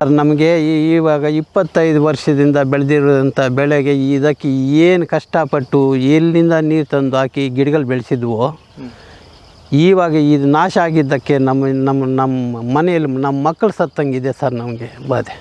ನಮಗೆ ಇವಾಗ ಇಪ್ಪತ್ತೈದು ವರ್ಷದಿಂದ ಬೆಳೆದಿರುವಂಥ ಬೆಳೆಗೆ ಇದಕ್ಕೆ ಏನು ಕಷ್ಟಪಟ್ಟು ಎಲ್ಲಿಂದ ನೀರು ತಂದು ಹಾಕಿ ಗಿಡಗಳು ಬೆಳೆಸಿದ್ವೋ, ಇವಾಗ ಇದು ನಾಶ ಆಗಿದ್ದಕ್ಕೆ ನಮ್ಮ ನಮ್ಮ ನಮ್ಮ ಮನೆಯಲ್ಲಿ ನಮ್ಮ ಮಕ್ಕಳು ಸತ್ತಂಗಿದೆ ಸರ್ ನಮಗೆ ಬಾಧೆ.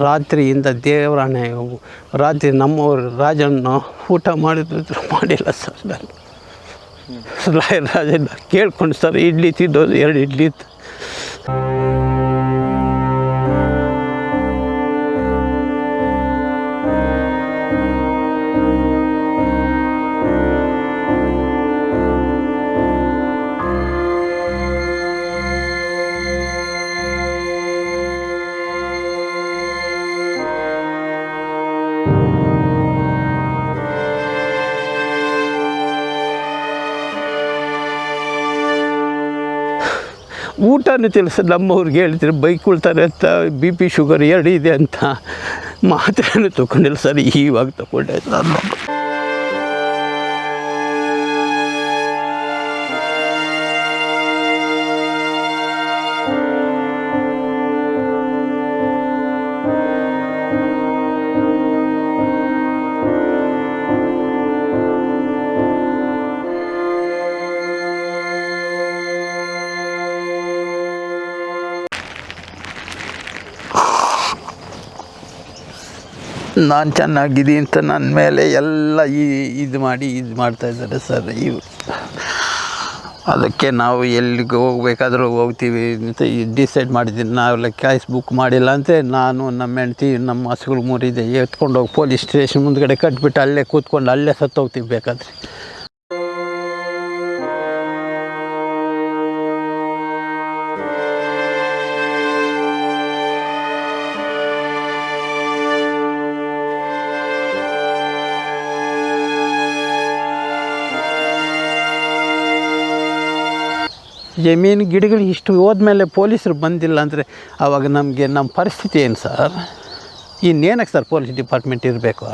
ರಾತ್ರಿಯಿಂದ ದೇವರಾಣೆ ರಾತ್ರಿ ನಮ್ಮವರು ರಾಜನ್ನು ಊಟ ಮಾಡಿದ್ರು ಮಾಡಿಲ್ಲ ಸರ್ ನಾನು. ರಾಜನ ಕೇಳ್ಕೊಂಡು ಸರ್ ಇಡ್ಲಿ ತಿದ್ದೋದು ಎರಡು ಇಡ್ಲಿ ಊಟನೂ ತಿಳಿಸ, ನಮ್ಮವ್ರಿಗೆ ಹೇಳ್ತಾರೆ ಬೈಕ್ ಉಳ್ತಾರೆ ಅಂತ, ಬಿ ಪಿ ಶುಗರ್ ಎರಡು ಇದೆ ಅಂತ ಮಾತ್ರೆನೂ ತೊಗೊಂಡಿಲ್ಲ ಸರ್ ಇವಾಗ ತೊಗೊಂಡೆ ಸರ್. ನಾನು ಚೆನ್ನಾಗಿದ್ದೀನಿ ಅಂತ ನನ್ನ ಮೇಲೆ ಎಲ್ಲ ಈ ಇದು ಮಾಡಿ ಇದು ಮಾಡ್ತಾ ಇದ್ದಾರೆ ಸರ್ ಇವು. ಅದಕ್ಕೆ ನಾವು ಎಲ್ಲಿಗೆ ಹೋಗ್ಬೇಕಾದ್ರೂ ಹೋಗ್ತೀವಿ ಅಂತ ಡಿಸೈಡ್ ಮಾಡಿದ್ದೀನಿ. ನಾವೆಲ್ಲ ಕ್ಯಾಶ್ ಬುಕ್ ಮಾಡಿಲ್ಲ ಅಂತ ನಾನು ನಮ್ಮ ಹೆಂಡ್ತಿ, ನಮ್ಮ ಹಸುಗಳು ಮೂರಿದೆ ಎತ್ಕೊಂಡು ಹೋಗಿ ಪೊಲೀಸ್ ಸ್ಟೇಷನ್ ಮುಂದ್ಗಡೆ ಕಟ್ಬಿಟ್ಟು ಅಲ್ಲೇ ಕೂತ್ಕೊಂಡು ಅಲ್ಲೇ ಸತ್ತೋಗ್ತೀವಿ ಬೇಕಾದ್ರೆ. ಜಮೀನು ಗಿಡಗಳು ಇಷ್ಟು ಹೋದ್ಮೇಲೆ ಪೊಲೀಸರು ಬಂದಿಲ್ಲ ಅಂದರೆ ಆವಾಗ ನಮಗೆ ನಮ್ಮ ಪರಿಸ್ಥಿತಿ ಏನು ಸರ್? ಇನ್ನೇನಕ್ಕೆ ಸರ್ ಪೊಲೀಸ್ ಡಿಪಾರ್ಟ್ಮೆಂಟ್ ಇರಬೇಕು?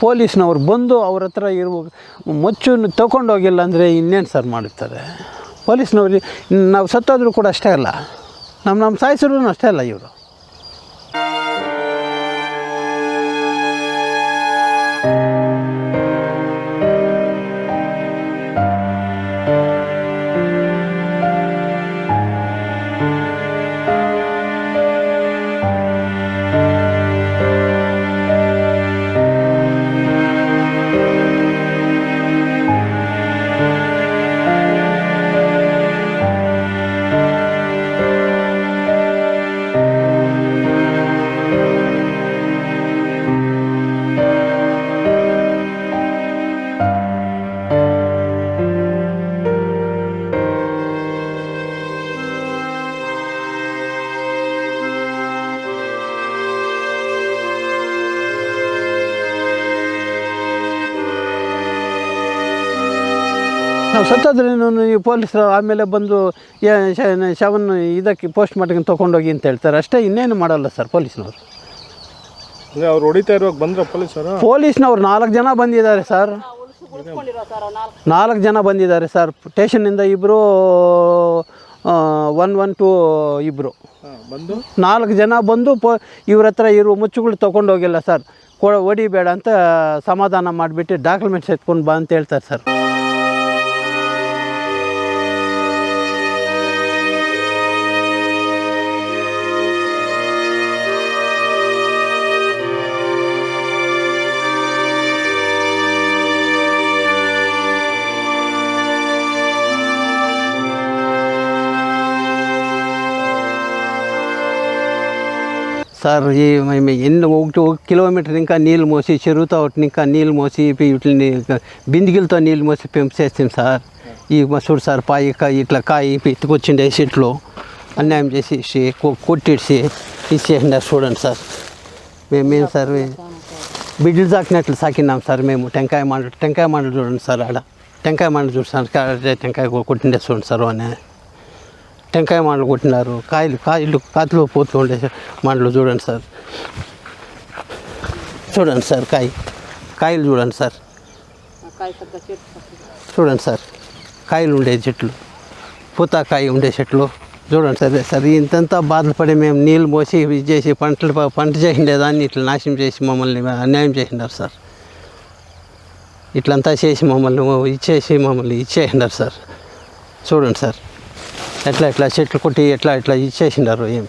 ಪೊಲೀಸ್ನವ್ರು ಬಂದು ಅವ್ರ ಹತ್ರ ಇರುವ ಮುಚ್ಚನ್ನು ತೊಗೊಂಡೋಗಿಲ್ಲ ಅಂದರೆ ಇನ್ನೇನು ಸರ್ ಮಾಡುತ್ತಾರೆ? ಪೊಲೀಸ್ನವ್ರಿಗೆ ನಾವು ಸತ್ತಾದರೂ ಕೂಡ ಅಷ್ಟೇ ಅಲ್ಲ. ನಮ್ಮ ನಮ್ಮ ಸಾಯಿಸಿದ್ರು ಅಷ್ಟೇ ಅಲ್ಲ ಇವರು. ನಾವು ಸತ್ತೋದ್ರೇನು ಈ ಪೊಲೀಸರು ಆಮೇಲೆ ಬಂದು ಶವನ್ ಇದಕ್ಕೆ ಪೋಸ್ಟ್ ಮಾರ್ಟಮ್ ತೊಗೊಂಡೋಗಿ ಅಂತ ಹೇಳ್ತಾರೆ. ಅಷ್ಟೇ ಇನ್ನೇನು ಮಾಡಲ್ಲ ಸರ್ ಪೊಲೀಸ್ನವರು. ಅವ್ರು ಹೊಡಿತಾ ಇರುವಾಗ ಬಂದ್ರ ಪೊಲೀಸರು? ಪೊಲೀಸ್ನವ್ರು ನಾಲ್ಕು ಜನ ಬಂದಿದ್ದಾರೆ ಸರ್. ನಾಲ್ಕು ಜನ ಬಂದಿದ್ದಾರೆ ಸರ್. ಸ್ಟೇಷನ್ನಿಂದ ಇಬ್ಬರು ಒನ್ ಒನ್ ಟು ಇಬ್ಬರು ಬಂದು? ನಾಲ್ಕು ಜನ ಬಂದು ಪೊ ಇವ್ರ ಹತ್ರ ಇರುವ ಮುಚ್ಚುಗಳು ತೊಗೊಂಡೋಗಿಲ್ಲ ಸರ್. ಕೊ ಹೊಡಿಬೇಡ ಅಂತ ಸಮಾಧಾನ ಮಾಡಿಬಿಟ್ಟು ಡಾಕ್ಯುಮೆಂಟ್ಸ್ ಎತ್ಕೊಂಡು ಬಾ ಅಂತ ಹೇಳ್ತಾರೆ ಸರ್. సార్ ఈ మేము ఎన్ని ఒకటి ఒక కిలోమీటర్ ఇంకా నీళ్ళు మోసి చెరువుతో ఒకటి ఇంకా నీళ్ళు మోసి వీటిని బిందిగిలతో నీళ్ళు మోసి పెంపు చేస్తాం సార్. ఈ మసూడు సార్ పాయి కాయ ఇట్లా కాయ ఎత్తుకొచ్చిండే చెట్లు అన్యాయం చేసి కొట్టేసి కొట్టిడిసి ఇచ్చేసినారు చూడండి సార్. మేమేం సార్ బిడ్డలు సాకినట్లు సాకినాం సార్ మేము. టెంకాయ మండ టెంకాయ మండలు చూడండి సార్ ఆడ. టెంకాయ మండలు చూడండి సార్ టెంకాయ కొట్టిండే చూడండి సార్ అని టెంకాయ మండలు కొట్టినారు. కాయలు కాయలు కాతిలో పోతూ ఉండే మండలు చూడండి సార్. చూడండి సార్ కాయ కాయలు చూడండి సార్. చూడండి సార్ కాయలు ఉండే చెట్లు పూతాకాయ ఉండే చెట్లు. చూడండి సార్ సార్ ఇంతంతా బాధలు పడి మేము నీళ్ళు మోసి ఇది చేసి పంటలు పంట చేసిండేదాన్ని ఇట్లా నాశనం చేసి మమ్మల్ని అన్యాయం చేసిండారు సార్. ఇట్లంతా చేసి మమ్మల్ని ఇచ్చేసి మమ్మల్ని ఇచ్చేసిండారు సార్. చూడండి సార్. ఎట్లా ఎట్లా చెట్లు కొట్టి ఎట్లా ఎట్లా ఇచ్చేసినారు ఏమి?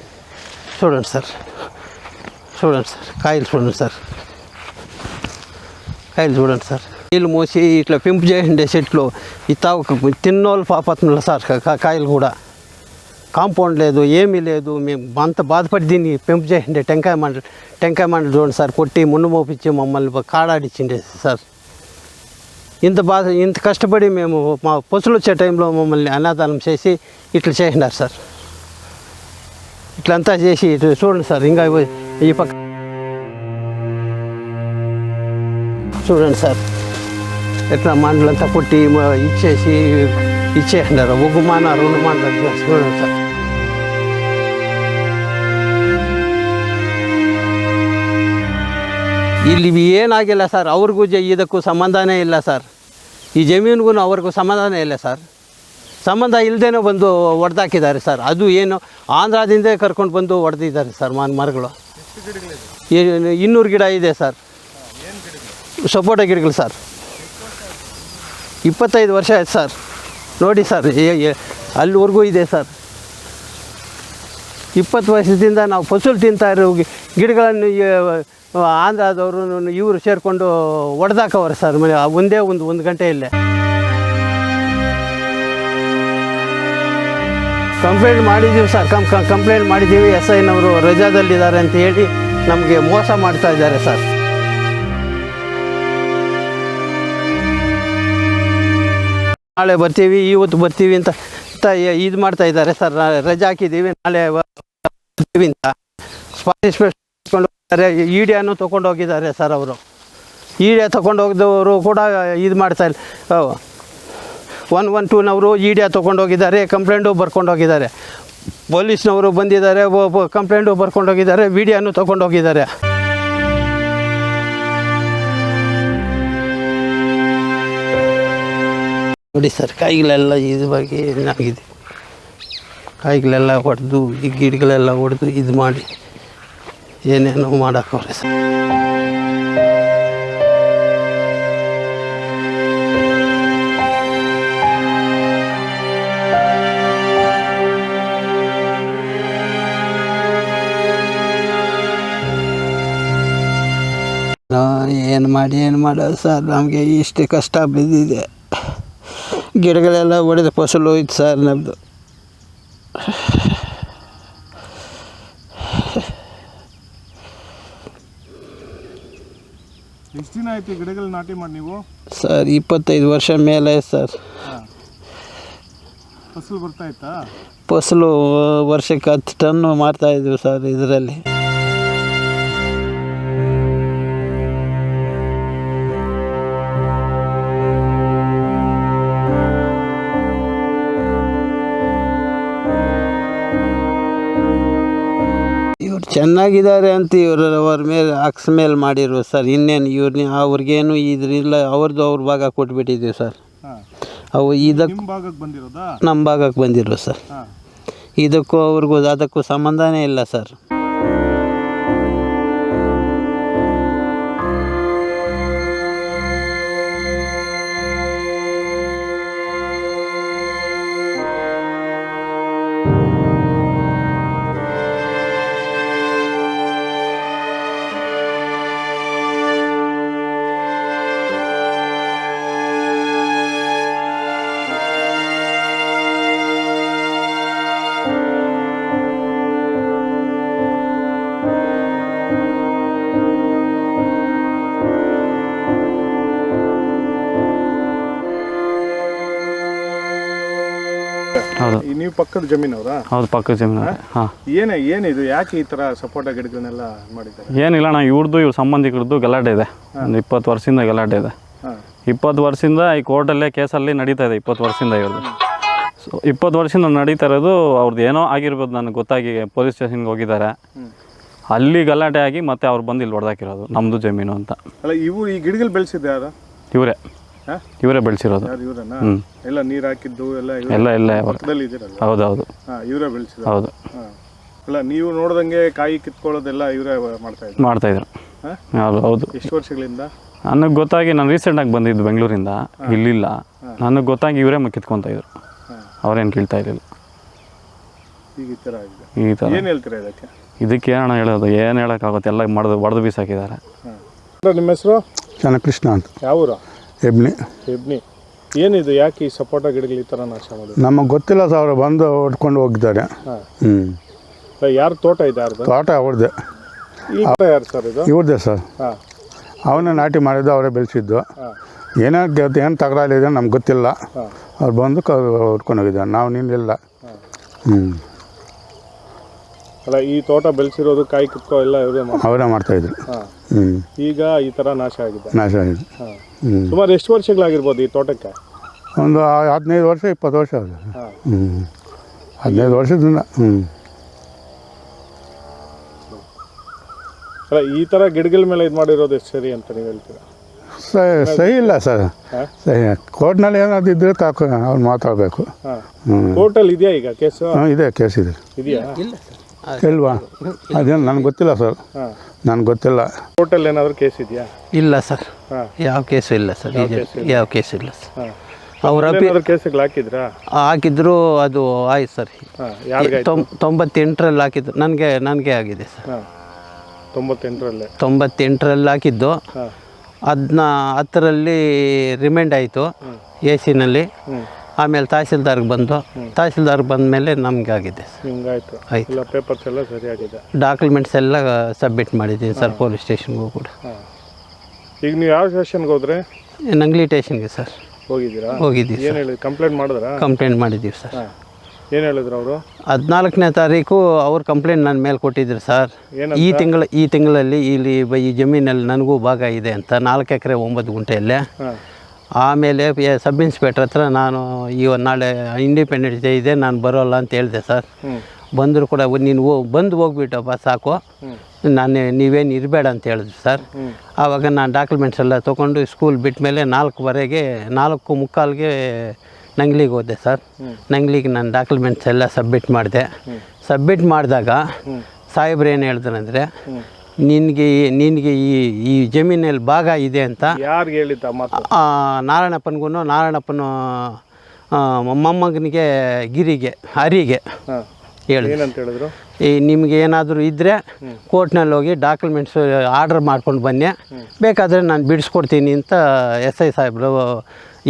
చూడండి సార్. చూడండి సార్. కాయలు చూడండి సార్. కాయలు చూడండి సార్. నీళ్ళు మోసి ఇట్లా పెంపు చేసిండే చెట్లు. ఈ తావు తిన్నోళ్ళు పాపత్తులు సార్ కా- కాయలు కూడా. కాంపౌండ్ లేదు ఏమీ లేదు. మేము అంత బాధపడి దీన్ని పెంపు చేసిండే టెంకాయ మండలి టెంకాయ మండలి చూడండి సార్. కొట్టి మున్ను మోపించి మమ్మల్ని కాడాడిచ్చిండే సార్. ఇంత బాధ ఇంత కష్టపడి మేము మా పసులు వచ్చే టైంలో మమ్మల్ని అనాదానం చేసి ఇట్లా చేసినారు సార్. ఇట్లంతా చేసి ఇట్లా చూడండి సార్ ఇంకా ఈ పక్క చూడండి సార్ ఎట్లా మండలంతా కొట్టి ఇచ్చేసి ఇచ్చేసినారు. ఒక మాన రెండు మాటలు చూడండి సార్. ಇಲ್ಲಿ ಏನಾಗಿಲ್ಲ ಸರ್, ಅವ್ರಿಗೂ ಇದಕ್ಕೂ ಸಂಬಂಧನೇ ಇಲ್ಲ ಸರ್. ಈ ಜಮೀನಿಗೂ ಅವ್ರಿಗೂ ಸಂಬಂಧನೇ ಇಲ್ಲ ಸರ್. ಸಂಬಂಧ ಇಲ್ಲದೇನೋ ಬಂದು ಹೊಡೆದಾಕಿದ್ದಾರೆ ಸರ್. ಅದು ಏನು ಆಂಧ್ರದಿಂದ ಕರ್ಕೊಂಡು ಬಂದು ಹೊಡೆದಿದ್ದಾರೆ ಸರ್ ಮನ್ ಮರಗಳು. ಇನ್ನೂರು ಗಿಡ ಇದೆ ಸರ್. ಸಪೋಟ ಗಿಡಗಳು ಸರ್. ಇಪ್ಪತ್ತೈದು ವರ್ಷ ಆಯ್ತು ಸರ್. ನೋಡಿ ಸರ್ ಅಲ್ಲಿವರೆಗೂ ಇದೆ ಸರ್. ಇಪ್ಪತ್ತು ವರ್ಷದಿಂದ ನಾವು ಫಸಲು ತಿಂತಾ ಇರೋ ಗಿಡಗಳನ್ನು ಆಂಧ್ರದವರು ಇವರು ಸೇರಿಕೊಂಡು ಹೊಡೆದಾಕವ್ರೆ ಸರ್. ಮನೆ ಒಂದೇ ಒಂದು ಒಂದು ಗಂಟೆಯಲ್ಲೇ ಕಂಪ್ಲೇಂಟ್ ಮಾಡಿದ್ದೀವಿ ಸರ್. ಕಂ ಕಂಪ್ಲೇಂಟ್ ಮಾಡಿದ್ದೀವಿ. ಎಸ್ ಐನವರು ರಜಾದಲ್ಲಿದ್ದಾರೆ ಅಂತ ಹೇಳಿ ನಮಗೆ ಮೋಸ ಮಾಡ್ತಾ ಇದ್ದಾರೆ ಸರ್. ನಾಳೆ ಬರ್ತೀವಿ, ಇವತ್ತು ಬರ್ತೀವಿ ಅಂತ ಇದು ಮಾಡ್ತಾ ಇದ್ದಾರೆ ಸರ್. ರಜೆ ಹಾಕಿದ್ದೀವಿ. ನಾಳೆ ಅಂತ ಪಾರ್ಟಿಸಿಪೇಟ್ ಈಡಿಯಾನು ತೊಗೊಂಡು ಹೋಗಿದ್ದಾರೆ ಸರ್ ಅವರು. ಈಡಿಯಾ ತೊಗೊಂಡು ಹೋಗಿದವರು ಕೂಡ ಇದು ಮಾಡ್ತಾ ಇಲ್ಲ. ಒನ್ ಒನ್ ಟೂನವರು ಈಡಿಯಾ ತೊಗೊಂಡು ಹೋಗಿದ್ದಾರೆ. ಕಂಪ್ಲೇಂಟು ಬರ್ಕೊಂಡು ಹೋಗಿದ್ದಾರೆ. ಪೊಲೀಸ್ನವರು ಬಂದಿದ್ದಾರೆ. ಕಂಪ್ಲೇಂಟು ಬರ್ಕೊಂಡು ಹೋಗಿದ್ದಾರೆ. ವಿಡಿಯೋನು ತೊಗೊಂಡು ಹೋಗಿದ್ದಾರೆ. ನೋಡಿ ಸರ್ ಕಾಯಿಗಳೆಲ್ಲ ಇದು ಬಗ್ಗೆ ಏನಾಗಿದೆ? ಕಾಯಿಗಳೆಲ್ಲ ಹೊಡೆದು, ಈ ಗಿಡಗಳೆಲ್ಲ ಹೊಡೆದು ಇದು ಮಾಡಿ ಏನೇನೋ ಮಾಡಕ್ಕವ್ರೆ ಸರ್. ಏನು ಮಾಡಿ ಏನು ಮಾಡೋದು ಸರ್? ನಮಗೆ ಇಷ್ಟು ಕಷ್ಟ ಬಿದ್ದಿದೆ. ಗಿಡಗಳೆಲ್ಲ ಹೊಡೆದು ಫಸಲು ಹೋಯ್ತು ಸರ್ ನಮ್ಮದು ಎಷ್ಟು ದಿನ ಆಯ್ತು ಈ ಗಿಡಗಳು ನಾಟಿ ಮಾಡಿ ನೀವು? ಸರ್ ಇಪ್ಪತ್ತೈದು ವರ್ಷ ಮೇಲೆ ಸರ್. ಫಸಲು ಬರ್ತಾ ಇತ್ತಾ? ಫಸಲು ವರ್ಷಕ್ಕೆ ಹತ್ತು ಟನ್ನು ಮಾಡ್ತಾಯಿದ್ವಿ ಸರ್ ಇದರಲ್ಲಿ. ಚೆನ್ನಾಗಿದ್ದಾರೆ ಅಂತ ಇವರು ಅವ್ರ ಮೇಲೆ ಅಕ್ಸ್ ಮೇಲೆ ಮಾಡಿರು ಸರ್. ಇನ್ನೇನು ಇವ್ರನ್ನ ಅವ್ರಿಗೇನು ಇದ್ರಿಲ್ಲ ಅವ್ರದ್ದು ಅವ್ರ ಭಾಗ ಕೊಟ್ಬಿಟ್ಟಿದ್ದೀವಿ ಸರ್. ಅವು ಇದಕ್ಕೆ ನಿಮ್ಮ ಭಾಗಕ್ಕೆ ಬಂದಿರೋದಾ? ನಮ್ಮ ಭಾಗಕ್ಕೆ ಬಂದಿರೋ ಸರ್. ಇದಕ್ಕೂ ಅವ್ರಿಗೂ ಅದಕ್ಕೂ ಸಂಬಂಧನೇ ಇಲ್ಲ ಸರ್. ಪಕ್ಕದ ಜಮೀನವರಾ? ಹೌದು ಪಕ್ಕದ ಜಮೀನು ಹಾಂ? ಏನೇ ಏನಿದು? ಯಾಕೆ ಈ ತರ ಸಪೋಟ ಗಿಡಗಳನ್ನೆಲ್ಲ ಮಾಡಿದ್ದಾರೆ? ಏನಿಲ್ಲ ನಾ ಇವ್ರದ್ದು ಇವ್ರ ಸಂಬಂಧಿಕರದ್ದು ಗಲಾಟೆ ಇದೆ. ಒಂದು ಇಪ್ಪತ್ತು ವರ್ಷದಿಂದ ಗಲಾಟೆ ಇದೆ. ಇಪ್ಪತ್ತು ವರ್ಷದಿಂದ ಈ ಕೋರ್ಟಲ್ಲೇ ಕೇಸಲ್ಲಿ ನಡೀತಾ ಇದೆ ಇಪ್ಪತ್ತು ವರ್ಷದಿಂದ ಇವ್ರದ್ದು ಸೊ ಇಪ್ಪತ್ತು ವರ್ಷದಿಂದ ನಡೀತಾ ಇರೋದು ಅವ್ರದ್ದು ಏನೋ ಆಗಿರ್ಬೋದು. ನನಗೆ ಗೊತ್ತಾಗಿ ಪೊಲೀಸ್ ಸ್ಟೇಷನ್ಗೆ ಹೋಗಿದ್ದಾರೆ. ಅಲ್ಲಿ ಗಲಾಟೆ ಆಗಿ ಮತ್ತೆ ಅವ್ರು ಬಂದು ಇಲ್ಲಿ ಹೊಡೆದಾಕಿರೋದು ನಮ್ಮದು ಜಮೀನು ಅಂತ. ಅಲ್ಲ ಇವು ಈ ಗಿಡಗಳು ಬೆಳೆಸಿದ್ದೆ ಯಾರು ಇವರೇ? ಇವರೇ ಬೆಳೆಸಿರೋದು. ಯಾರು ಇವ್ರನ್ನ? ಎಲ್ಲ ನೀರು ಹಾಕಿದ್ದು ಎಲ್ಲ ಎಲ್ಲ ಎಲ್ಲ ಪಕ್ಕದಲ್ಲಿ ಇದ್ದೀರಲ್ಲ ಹೌದೌದು. ಹಾಂ ಇವರೇ ಬೆಳೆಸಿದ ಹೌದು. ಇಲ್ಲ ಅಲ್ಲ ನೀವು ನೋಡ್ದಂಗೆ ಕಾಯಿ ಕಿತ್ಕೊಳ್ಳೋದೆಲ್ಲ ಇವರೇ ಮಾಡ್ತಾ ಇದ್ರು? ಮಾಡ್ತಾ ಇದ್ರು. ಹೌದು ಹೌದು. ಎಷ್ಟು ವರ್ಷಗಳಿಂದ? ನನಗೆ ಗೊತ್ತಾಗಿ ನಾನು ರೀಸೆಂಟಾಗಿ ಬಂದಿದ್ದು ಬೆಂಗಳೂರಿಂದ. ಇಲ್ಲಿಲ್ಲ. ನನಗೆ ಗೊತ್ತಾಗಿ ಇವರೇ ಕಿತ್ಕೊತಾ ಇದ್ರು. ಅವ್ರೇನು ಕೇಳ್ತಾ ಇರಲಿಲ್ಲ. ಈಗ ಈ ಥರ ಆಗಿದೆ. ಈ ಥರ ಏನು ಹೇಳ್ತೀರಾ ಇದಕ್ಕೆ? ಇದಕ್ಕೆ ಏನಣ್ಣ ಹೇಳೋದು? ಏನು ಹೇಳೋಕ್ಕಾಗುತ್ತೆ? ಎಲ್ಲ ಮಾಡಿದ್ರು ಹೊಡೆದು ಬೀಸಾಕಿದ್ದಾರೆ. ನಿಮ್ಮ ಹೆಸರು? ಕೃಷ್ಣ ಅಂತ. ಯಾವ ಊರು ಎಬ್ನಿ ಎಬ್ನಿ ಏನಿದು ಯಾಕೆ ಈ ಸಪೋಟ ಗಿಡಗಳು ಈ ಥರ ನಾಶ ಮಾಡಿದ್ರು ನಮಗೆ ಗೊತ್ತಿಲ್ಲ ಸರ್ ಅವರು ಬಂದು ಹೊಡ್ಕೊಂಡು ಹೋಗಿದ್ದಾರೆ. ಹಾಂ. ಹ್ಞೂ ಯಾರು ತೋಟ ಇದೆ ಯಾರ್ದು ತೋಟ ಅವ್ರದ್ದೆ ಈ ತೋಟ ಯಾರು ಸರ್ ಇದು? ಇವ್ರದ್ದೆ ಸರ್ ಹಾಂ. ಅವನ್ನ ನಾಟಿ ಮಾಡಿದ್ದು ಅವರೇ ಬೆಳೆಸಿದ್ದು. ಹಾಂ. ಏನೋ ತಕರಾಲಿದೆ ನಮ್ಗೆ ಗೊತ್ತಿಲ್ಲ. ಹಾಂ. ಅವ್ರು ಬಂದು ಕ ಹೊಡ್ಕೊಂಡು ಹೋಗಿದ್ದಾರೆ. ನಾವು ನಿಲ್ಲಿಲ್ಲ ಹ್ಞೂ ಅಲ್ಲ ಈ ತೋಟ ಬೆಳೆಸಿರೋದು ಕಾಯಿ ಕಿತ್ಕೋ ಎಲ್ಲ ಇವರೇ ಮಾಡಿ ಅವರೇ ಮಾಡ್ತಾಯಿದ್ರು ಹಾಂ. ಹ್ಞೂ ಈಗ ಈ ಥರ ನಾಶ ಆಗಿದೆ. ನಾಶ ಆಗಿದೆ. ಹಾಂ. ಸುಮಾರು ಎಷ್ಟು ವರ್ಷಗಳಾಗಿರ್ಬೋದು ಈ ತೋಟಕ್ಕೆ? ಒಂದು ಹದಿನೈದು ವರ್ಷ ಇಪ್ಪತ್ತು ವರ್ಷ ಆಗಿದೆ ಹಾಂ. ಹ್ಞೂ ಹದಿನೈದು ವರ್ಷದಿಂದ ಹ್ಞೂ ಅಲ್ಲ ಈ ಥರ ಗಿಡಗಳ ಮೇಲೆ ಇದು ಮಾಡಿರೋದು ಎಷ್ಟು ಸರಿ ಅಂತ ನೀವು ಹೇಳ್ತೀರಾ? ಸರಿ ಸಹಿ ಇಲ್ಲ ಸರ್. ಸರಿ ಸಹಿ ಕೋರ್ಟ್ನಲ್ಲಿ ಏನಾದ್ರು ಇದ್ದರೆ ತಾಕು ಅವ್ರು ಮಾತಾಡಬೇಕು. ಕೋರ್ಟಲ್ಲಿ ಇದೆಯಾ ಈಗ ಕೇಸು? ಹಾಂ ಇದೆ ಕೇಸ್ ಇದೆ. ಇದೆಯಾ? ಇಲ್ವಾ ಅದೇನು ನನಗೆ ಗೊತ್ತಿಲ್ಲ ಸರ್. ನನಗೆ ಗೊತ್ತಿಲ್ಲ. ಕೋರ್ಟಲ್ಲಿ ಏನಾದರೂ ಕೇಸ್ ಇದೆಯಾ? ಇಲ್ಲ ಸರ್. ಯಾವ ಕೇಸು ಇಲ್ಲ ಸರ್ ಯಾವ ಕೇಸು ಇಲ್ಲ? ಸರ್. ಅವ್ರ ಕೇಸಿಗೆ ಹಾಕಿದ್ರಾ? ಹಾಕಿದ್ರು ಅದು ಆಯ್ತು ಸರ್. ತೊಂಬತ್ತೆಂಟರಲ್ಲಿ ಹಾಕಿದ್ರು ನನಗೆ ನನಗೆ ಆಗಿದೆ ಸರ್. ತೊಂಬತ್ತೆಂಟರಲ್ಲಿ? ತೊಂಬತ್ತೆಂಟರಲ್ಲೇ ಹಾಕಿದ್ದು. ಅದನ್ನ ಹತ್ತರಲ್ಲಿ ರಿಮೈಂಡ್ ಆಯಿತು ಎ ಸಿನಲ್ಲಿ ಆಮೇಲೆ ತಹಸೀಲ್ದಾರ್ಗೆ ಬಂದು ತಹಸೀಲ್ದಾರ್ಗೆ ಬಂದ ಮೇಲೆ ನಮಗೆ ಆಗಿದೆ ಆಯ್ತು. ಎಲ್ಲ ಪೇಪರ್ಸ್ ಎಲ್ಲ ಸರಿಯಾಗಿದೆ. ಡಾಕ್ಯುಮೆಂಟ್ಸ್ ಎಲ್ಲ ಸಬ್ಮಿಟ್ ಮಾಡಿದ್ದೀನಿ ಸರ್ ಪೊಲೀಸ್ ಸ್ಟೇಷನ್ಗೂ ಕೂಡ. ಈಗ ನೀವು ಯಾವ ಸ್ಟೇಷನ್ಗೆ ಹೋದ್ರೆ? ನಂಗ್ಲಿ ಸ್ಟೇಷನ್ಗೆ ಸರ್ ಹೋಗಿದ್ದೀರಾ? ಹೋಗಿದ್ದೀವಿ ಏನು ಹೇಳಿದ್ರು ಕಂಪ್ಲೇಂಟ್ ಮಾಡಿದ್ರಾ? ಕಂಪ್ಲೇಂಟ್ ಮಾಡಿದ್ದೀವಿ ಸರ್ ಹಾಂ. ಏನು ಹೇಳಿದ್ರು ಅವರು? ಹದಿನಾಲ್ಕನೇ ತಾರೀಕು ಅವ್ರ ಕಂಪ್ಲೇಂಟ್ ನನ್ನ ಮೇಲೆ ಕೊಟ್ಟಿದ್ರು ಸರ್ ಏನಂತ? ಈ ತಿಂಗಳ ಈ ತಿಂಗಳಲ್ಲಿ ಇಲ್ಲಿ ಬ- ಈ ಜಮೀನಲ್ಲಿ ನನಗೂ ಭಾಗ ಇದೆ ಅಂತ ನಾಲ್ಕು ಎಕರೆ ಒಂಬತ್ತು ಗುಂಟೆಯಲ್ಲೇ. ಹಾಂ. ಆಮೇಲೆ ಎ- ಸಬ್ ಇನ್ಸ್ಪೆಕ್ಟ್ರ್ ಹತ್ರ ನಾನು ಈ ಒಂದ್ ನಾಳೆ ಇಂಡಿಪೆಂಡೆನ್ಸ್ ಡೇ ಇದೆ ನಾನು ಬರೋಲ್ಲ ಅಂತ ಹೇಳಿದೆ ಸರ್ ಹ್ಞೂ ಬಂದರೂ ಕೂಡ ನೀನು ಹೋ ಬಂದು ಹೋಗ್ಬಿಟ್ಟಪ್ಪ ಸಾಕು. ನಾನು ನೀವೇನು ಇರಬೇಡ ಅಂತ ಹೇಳಿದ್ರು ಸರ್. ಆವಾಗ ನಾನು ಡಾಕ್ಯುಮೆಂಟ್ಸ್ ಎಲ್ಲ ತೊಗೊಂಡು ಸ್ಕೂಲ್ ಬಿಟ್ಟ ಮೇಲೆ ನಾಲ್ಕುವರೆಗೆ ನಾಲ್ಕು ಮುಕ್ಕಾಲ್ಗೆ ನಂಗ್ಲಿಗೆ ಹೋದೆ ಸರ್. ನಂಗ್ಲಿಗೆ ನಾನು ಡಾಕ್ಯುಮೆಂಟ್ಸ್ ಎಲ್ಲ ಸಬ್ಮಿಟ್ ಮಾಡಿದೆ. ಸಬ್ಮಿಟ್ ಮಾಡಿದಾಗ ಸಾಹೇಬ್ರು ಏನು ಹೇಳಿದ್ರಂದರೆ ನಿನಗೆ ನಿನಗೆ ಈ ಈ ಜಮೀನಲ್ಲಿ ಭಾಗ ಇದೆ ಅಂತ ಹೇಳಿದ್ದ ಆ, ನಾರಾಯಣಪ್ಪನಿಗೂ ನಾರಾಯಣಪ್ಪನ ಮೊಮ್ಮಗನಿಗೆ ಗಿರಿಗೆ ಹರಿಗೆ ಹೇಳಿ. ಏನಂತ ಹೇಳಿದ್ರು? ಈ ನಿಮ್ಗೆ ಏನಾದರೂ ಇದ್ದರೆ ಕೋರ್ಟ್ನಲ್ಲಿ ಹೋಗಿ ಡಾಕ್ಯುಮೆಂಟ್ಸ್ ಆರ್ಡರ್ ಮಾಡ್ಕೊಂಡು ಬನ್ನಿ. ಬೇಕಾದರೆ ನಾನು ಬಿಡಿಸ್ಕೊಡ್ತೀನಿ ಅಂತ ಎಸ್ ಐ ಸಾಹೇಬ್ರು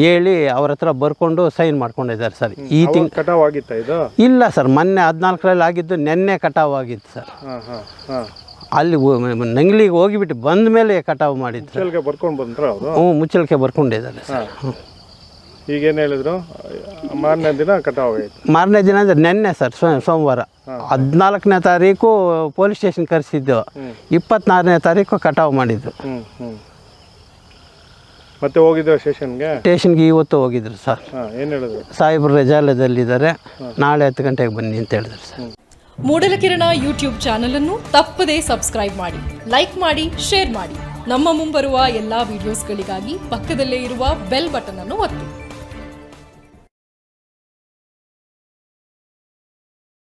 ಹೇಳಿ ಅವ್ರ ಹತ್ರ ಬರ್ಕೊಂಡು ಸೈನ್ ಮಾಡ್ಕೊಂಡಿದ್ದಾರೆ ಸರ್. ಈ ತಿಂಗ್ ಕಟಾವ್ ಆಗಿತ್ತ ಇದು? ಇಲ್ಲ ಸರ್ ಮೊನ್ನೆ ಹದಿನಾಲ್ಕರಲ್ಲಿ ಆಗಿದ್ದು ನೆನ್ನೆ ಕಟಾವು ಆಗಿತ್ತು ಸರ್. ಹಾಂ ಹಾಂ ಹಾಂ. ಅಲ್ಲಿ ನಂಗ್ಲಿಗೆ ಹೋಗಿಬಿಟ್ಟು ಬಂದ ಮೇಲೆ ಕಟಾವು ಮಾಡಿದ್ದು ಬರ್ಕೊಂಡು ಬಂದ್ರ ಹ್ಞೂ ಮುಚ್ಚಳಿಕೆ ಬರ್ಕೊಂಡಿದ್ದಾರೆ ಸರ್. ಈಗೇನು ಹೇಳಿದ್ರು? ಮಾರನೇ ದಿನ ಕಟಾವ್ ಆಗೈತೆ ಮಾರನೇ ದಿನ ಅಂದರೆ ನೆನ್ನೆ ಸರ್ ಸೋಮವಾರ. ಹದಿನಾಲ್ಕನೇ ತಾರೀಕು ಪೊಲೀಸ್ ಸ್ಟೇಷನ್ ಕರೆಸಿದ್ದು. ಇಪ್ಪತ್ನಾರನೇ ತಾರೀಕು ಕಟಾವು ಮಾಡಿದ್ದು. ಮತ್ತೆ ಹೋಗಿದ್ರು ಸ್ಟೇಷನ್ಗೆ? ಸ್ಟೇಷನ್ಗೆ ಇವತ್ತು ಹೋಗಿದ್ರು ಸರ್. ಏನು ಹೇಳಿದ್ರು? ಸಾಹೇಬ್ರು ರಜಾಲಯದಲ್ಲಿದ್ದಾರೆ ನಾಳೆ ಹತ್ತು ಗಂಟೆಗೆ ಬನ್ನಿ ಅಂತ ಹೇಳಿದ್ರು ಸರ್. ಮೂಡಲಕಿರಣ ಯೂಟ್ಯೂಬ್ ಚಾನಲ್ ಅನ್ನು ತಪ್ಪದೇ ಸಬ್ಸ್ಕ್ರೈಬ್ ಮಾಡಿ ಲೈಕ್ ಮಾಡಿ ಶೇರ್ ಮಾಡಿ. ನಮ್ಮ ಮುಂಬರುವ ಎಲ್ಲಾ ವಿಡಿಯೋಸ್ಗಳಿಗಾಗಿ ಪಕ್ಕದಲ್ಲೇ ಇರುವ ಬೆಲ್ ಬಟನ್ ಅನ್ನು ಒತ್ತಿ.